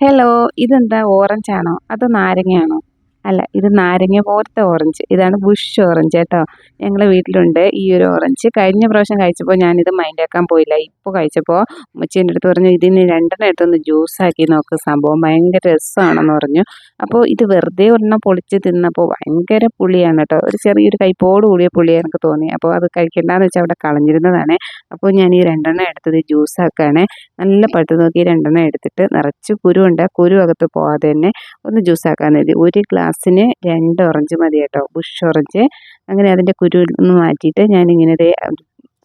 Hello ഇതെന്താ orange ആണോ? അതോ നാരങ്ങയാണോ? അല്ല ഇത് നാരങ്ങ പോലത്തെ ഓറഞ്ച്. ഇതാണ് ബുഷ് ഓറഞ്ച് കേട്ടോ. ഞങ്ങളെ വീട്ടിലുണ്ട് ഈ ഒരു ഓറഞ്ച് കഴിഞ്ഞ പ്രാവശ്യം കഴിച്ചപ്പോൾ ഞാനിത് മൈൻഡ് ആക്കാൻ പോയില്ല. ഇപ്പോൾ കഴിച്ചപ്പോൾ ഉമ്മച്ചീന്റെ അടുത്ത് പറഞ്ഞു ഇതിന് രണ്ടെണ്ണം ജ്യൂസ് ആക്കി നോക്ക്. സംഭവം ഭയങ്കര രസമാണെന്ന് പറഞ്ഞു. അപ്പോൾ ഇത് വെറുതെ ഒരെണ്ണം പൊളിച്ച് തിന്നപ്പോൾ ഭയങ്കര പുളിയാണ് കേട്ടോ. ഒരു ചെറിയൊരു കൈപ്പോട് കൂടിയ പുളിയാണ് എനിക്ക് തോന്നി അപ്പോൾ അത് കഴിക്കേണ്ടെന്ന് വെച്ചാൽ അവിടെ കളഞ്ഞിരുന്നതാണ്. അപ്പോൾ ഞാൻ ഈ രണ്ടെണ്ണം എടുത്തത് ജ്യൂസ് ആക്കുകയാണ് നല്ല പട്ട് നോക്കി രണ്ടെണ്ണം എടുത്തിട്ട് നിറച്ച് കുരുണ്ട് കുരു അകത്ത് പോകാതെ തന്നെ ഒന്ന് ജ്യൂസ് ആക്കാൻ ഗ്ലാസ് ഒരു ഗ്ലാസ്സിന് രണ്ട് ഓറഞ്ച് മതി കേട്ടോ. Bush orange. അങ്ങനെ അതിന്റെ കുരു ഒന്ന് മാറ്റിയിട്ട് ഞാനിങ്ങനെ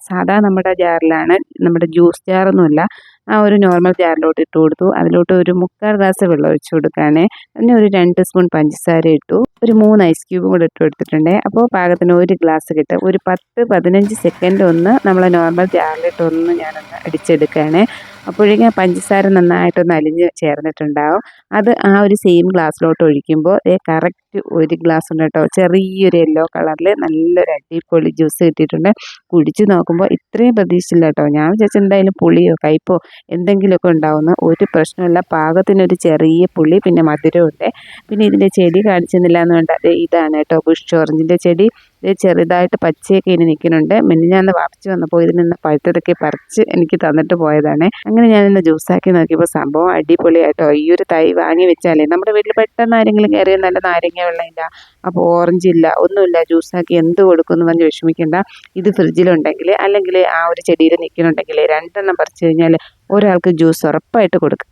സാധാ നമ്മുടെ ജാറിലാണ്. നമ്മുടെ ജ്യൂസ് ജാറൊന്നുമില്ല. ആ ഒരു നോർമൽ ജാറിലോട്ട് ഇട്ട് കൊടുത്തു. അതിലോട്ട് ഒരു മുക്കാൽ ഗ്ലാസ് വെള്ളം ഒഴിച്ചു കൊടുക്കുകയാണ് പിന്നെ ഒരു രണ്ട് സ്പൂൺ പഞ്ചസാര ഇട്ടു. ഒരു മൂന്ന് ഐസ് ക്യൂബും കൂടെ ഇട്ട് കൊടുത്തിട്ടുണ്ട്. അപ്പോൾ പാകത്തിന് ഒരു ഗ്ലാസ് കിട്ടും. ഒരു പത്ത് പതിനഞ്ച് സെക്കൻഡ് ഒന്ന് നമ്മൾ നോർമൽ ജാറിലിട്ടൊന്ന് ഞാനൊന്ന് അടിച്ചെടുക്കുകയാണ് അപ്പോഴേക്കും പഞ്ചസാര നന്നായിട്ടൊന്ന് അലിഞ്ഞ് ചേർന്നിട്ടുണ്ടാവും. അത് ആ ഒരു സെയിം ഗ്ലാസ്സിലോട്ട് ഒഴിക്കുമ്പോൾ ദേ കറക്റ്റ് ഒരു ഗ്ലാസ് ഉണ്ട് കേട്ടോ. ചെറിയൊരു യെല്ലോ കളറിൽ നല്ലൊരു അടിപൊളി ജ്യൂസ് കിട്ടിയിട്ടുണ്ട്. കുടിച്ച് നോക്കുമ്പോൾ ഇത്രയും പ്രതീക്ഷിച്ചില്ല കേട്ടോ. ഞാൻ വിചാരിച്ചു എന്തായാലും പുളിയോ കയ്പോ എന്തെങ്കിലുമൊക്കെ ഉണ്ടാവുന്ന ഒരു പ്രശ്നമില്ല പാകത്തിനൊരു ചെറിയ പുളി പിന്നെ മധുരമുണ്ട് പിന്നെ ഇതിന്റെ ചെടി കാണിച്ചെന്നില്ല എന്ന് വേണ്ട ഇതാണ് കേട്ടോ ബുഷ് ഓറഞ്ചിന്റെ ചെടി. ഇത് ചെറുതായിട്ട് പച്ചയൊക്കെ ഇനി നിൽക്കുന്നുണ്ട്. മിനിഞ്ഞാന്ന് പറിച്ച് വന്നപ്പോൾ ഇതിൽ നിന്ന് പഴുത്തതൊക്കെ പറിച്ച് എനിക്ക് തന്നിട്ട് പോയതാണ്. അങ്ങനെ ഞാൻ ഇന്ന് ജ്യൂസാക്കി നോക്കിയപ്പോൾ സംഭവം അടിപൊളിയായിട്ടോ ഈ ഒരു തൈ വാങ്ങി വെച്ചാലേ നമ്മുടെ വീട്ടിൽ പെട്ടെന്ന് ആരെങ്കിലും കയറിയ നല്ല നാരങ്ങ വെള്ളമില്ല അപ്പോൾ ഓറഞ്ച് ഇല്ല ഒന്നുമില്ല ജ്യൂസാക്കി എന്ത് കൊടുക്കും എന്ന് പറഞ്ഞ് വിഷമിക്കേണ്ട. ഇത് ഫ്രിഡ്ജിലുണ്ടെങ്കിൽ അല്ലെങ്കിൽ ആ ഒരു ചെടിയിൽ നിൽക്കുന്നുണ്ടെങ്കിൽ രണ്ടെണ്ണം പറിച്ചു കഴിഞ്ഞാൽ ഒരാൾക്ക് ജ്യൂസ് ഉറപ്പായിട്ട് കൊടുക്കും.